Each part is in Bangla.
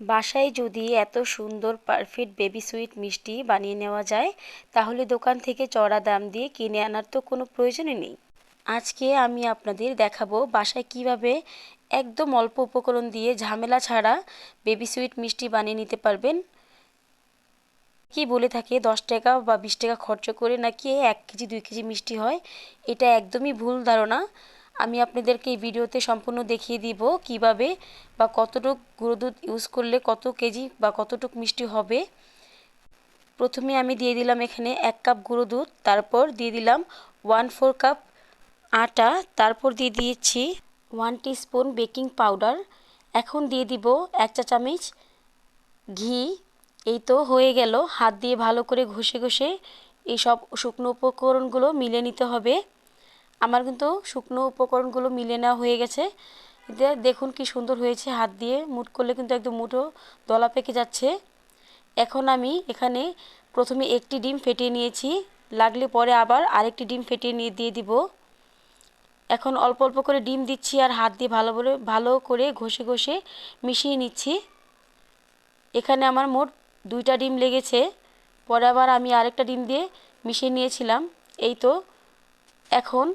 বাসায় যদি এত সুন্দর পারফেক্ট বেবি সুইট মিষ্টি বানিয়ে নেওয়া যায়, তাহলে দোকান থেকে চড়া দাম দিয়ে কিনে আনার তো কোনো প্রয়োজনই নেই। আজকে আমি আপনাদের দেখাবো বাসায় কীভাবে একদম অল্প উপকরণ দিয়ে ঝামেলা ছাড়া বেবি সুইট মিষ্টি বানিয়ে নিতে পারবেন। কি বলে থাকে, দশ টাকা বা বিশ টাকা খরচ করে নাকি এক কেজি, দুই কেজি মিষ্টি হয়, এটা একদমই ভুল ধারণা। আমি আপনাদেরকে এই ভিডিওতে সম্পূর্ণ দেখিয়ে দিব কীভাবে বা কতটুক গুঁড়ো দুধ ইউজ করলে কত কেজি বা কতটুক মিষ্টি হবে। প্রথমে আমি দিয়ে দিলাম এখানে এক কাপ গুঁড়ো দুধ তারপর দিয়ে দিলাম ওয়ান ফোর কাপ আটা, তারপর দিয়ে দিয়েছি ওয়ান স্পুন বেকিং পাউডার এখন দিয়ে দিব এক চা চামচ ঘি। এই তো হয়ে গেল, হাত দিয়ে ভালো করে ঘষে ঘষে এই সব শুকনো উপকরণগুলো মিলে নিতে হবে। আমার কিন্তু শুকনো উপকরণগুলো মিলে নেওয়া হয়ে গেছে। দেখুন কি সুন্দর হয়েছে হাত দিয়ে। মুট করলে কিন্তু একদম মুঠো দলা পেকে যাচ্ছে। এখন আমি এখানে প্রথমে একটি ডিম ফেটিয়ে নিয়েছি। লাগলে পরে আবার আরেকটি ডিম ফেটিয়ে নিয়ে দিয়ে দিব। এখন অল্প অল্প করে ডিম দিচ্ছি আর হাত দিয়ে ভালো করে ভালো করে ঘষে ঘষে মিশিয়ে নিচ্ছি। এখানে আমার মোট দুইটা ডিম লেগেছে। পরে আবার আমি আরেকটা ডিম দিয়ে মিশিয়ে নিয়েছিলাম। এই তো, এখন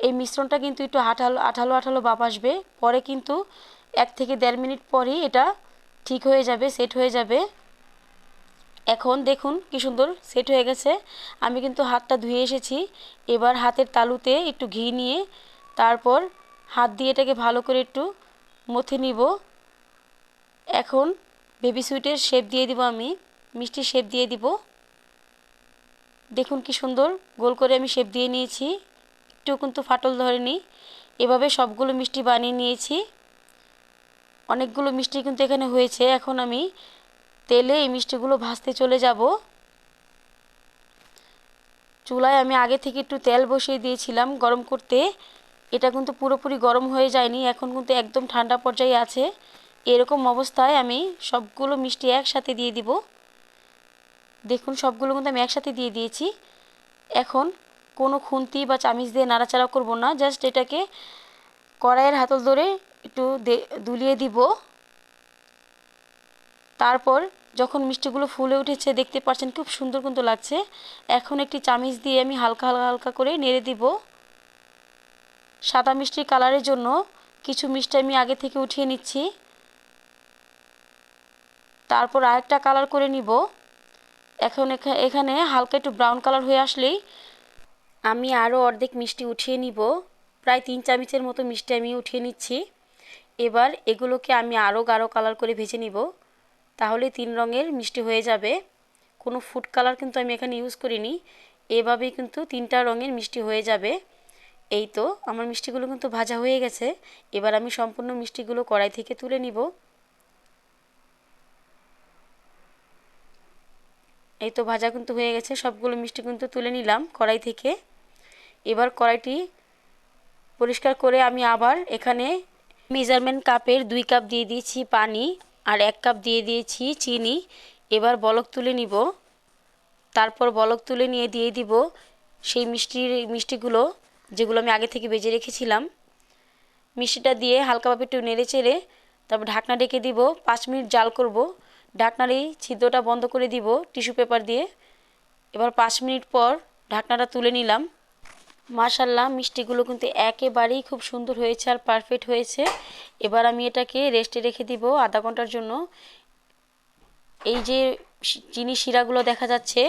এই মিশ্রণটা কিন্তু একটু আঠালো আঠালো আঠালো বাপ আসবে। পরে কিন্তু এক থেকে দেড় মিনিট পরেই এটা ঠিক হয়ে যাবে সেট হয়ে যাবে। এখন দেখুন কি সুন্দর সেট হয়ে গেছে। আমি কিন্তু হাতটা ধুয়ে এসেছি। এবার হাতের তালুতে একটু ঘি নিয়ে তারপর হাত দিয়ে এটাকে ভালো করে একটু মথে নিব। এখন বেবি সুইটের শেপ দিয়ে দিব আমি মিষ্টির শেপ দিয়ে দিব। দেখুন কি সুন্দর গোল করে আমি শেপ দিয়ে নিয়েছি। একটু কিন্তু ফাটল ধরেনি। এভাবে সবগুলো মিষ্টি বানিয়ে নিয়েছি। অনেকগুলো মিষ্টি কিন্তু এখানে হয়েছে। এখন আমি তেলে এই মিষ্টিগুলো ভাজতে চলে যাব। চুলায় আমি আগে থেকে একটু তেল বসিয়ে দিয়েছিলাম গরম করতে। এটা কিন্তু পুরোপুরি গরম হয়ে যায়নি। এখন কিন্তু একদম ঠান্ডা পর্যায়ে আছে। এরকম অবস্থায় আমি সবগুলো মিষ্টি একসাথে দিয়ে দিব। দেখুন, সবগুলো কিন্তু আমি একসাথে দিয়ে দিয়েছি। এখন কোনো খুন্তি বা চামিচ দিয়ে নাড়াচাড়া করব না জাস্ট এটাকে কড়াইয়ের হাতল ধরে একটু দুলিয়ে দিব। তারপর যখন মিষ্টিগুলো ফুলে উঠেছে, দেখতে পাচ্ছেন খুব সুন্দর কিন্তু লাগছে। এখন একটি চামিচ দিয়ে আমি হালকা হালকা হালকা করে নেড়ে দিব। সাদা মিষ্টির কালারের জন্য কিছু মিষ্টি আমি আগে থেকে উঠিয়ে নিচ্ছি। তারপর আরেকটা কালার করে নিব। এখন এখানে হালকা একটু ব্রাউন কালার হয়ে আসলেই আমি আরও অর্ধেক মিষ্টি উঠিয়ে নিব। প্রায় তিন চামচের মতো মিষ্টি আমি উঠিয়ে নিচ্ছি। এবার এগুলোকে আমি আরও গাঢ় কালার করে ভেজে নিব। তাহলে তিন রঙের মিষ্টি হয়ে যাবে। কোনো ফুড কালার কিন্তু আমি এখানে ইউজ করিনি। এভাবেই কিন্তু তিনটা রঙের মিষ্টি হয়ে যাবে। এই তো, আমার মিষ্টিগুলো কিন্তু ভাজা হয়ে গেছে। এবার আমি সম্পূর্ণ মিষ্টিগুলো কড়াই থেকে তুলে নিব। এই তো ভাজা কিন্তু হয়ে গেছে। সবগুলো মিষ্টি কিন্তু তুলে নিলাম কড়াই থেকে। এবার কড়াইটি পরিষ্কার করে আমি আবার এখানে মেজারমেন্ট কাপের দুই কাপ দিয়ে দিয়েছি পানি আর এক কাপ দিয়ে দিয়েছি চিনি। এবার বলক তুলে নিব। তারপর বলক তুলে নিয়ে দিয়ে দিব সেই মিষ্টির মিষ্টিগুলো যেগুলো আমি আগে থেকে বেজে রেখেছিলাম। মিষ্টিটা দিয়ে হালকাভাবে একটু নেড়ে চেড়ে তারপর ঢাকনা ডেকে দিব। পাঁচ মিনিট জাল করব। ঢাকনার এই ছিদ্রটা বন্ধ করে দিব টিস্যু পেপার দিয়ে। এবার পাঁচ মিনিট পর ঢাকনাটা তুলে নিলাম। মাশাল্লাহ মিষ্টিগুলো কিন্তু একেবারেই খুব সুন্দর হয়েছে আর পারফেক্ট হয়েছে। এবার আমি এটাকে রেস্টে রেখে দিব আধা ঘণ্টার জন্য। এই যে চিনি শিরাগুলো দেখা যাচ্ছে,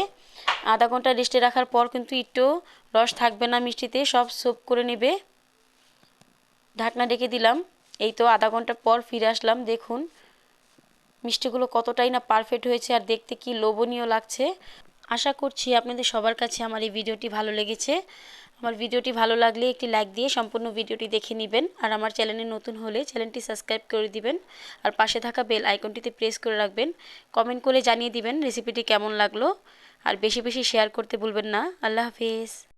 আধা ঘণ্টা রেস্টে রাখার পর কিন্তু একটু রস থাকবে না মিষ্টিতে, সব সোপ করে নেবে। ঢাকনা ডেকে দিলাম, এই তো আধা ঘণ্টা পর ফিরে আসলাম, দেখুন। মিষ্টিগুলো কতটাই না পারফেক্ট হয়েছে আর দেখতে কি লোভনীয় লাগছে। আশা করছি আপনাদের সবার কাছে আমার এই ভিডিওটি ভালো লেগেছে। আমার ভিডিওটি ভালো লাগলে একটি লাইক দিয়ে সম্পূর্ণ ভিডিওটি দেখে নেবেন। আর আমার চ্যানেলে নতুন হলে চ্যানেলটি সাবস্ক্রাইব করে দিবেন। আর পাশে থাকা বেল আইকনটিতে প্রেস করে রাখবেন। কমেন্ট করে জানিয়ে দিবেন রেসিপিটি কেমন লাগল। আর বেশি বেশি শেয়ার করতে ভুলবেন না। আল্লাহ হাফিজ।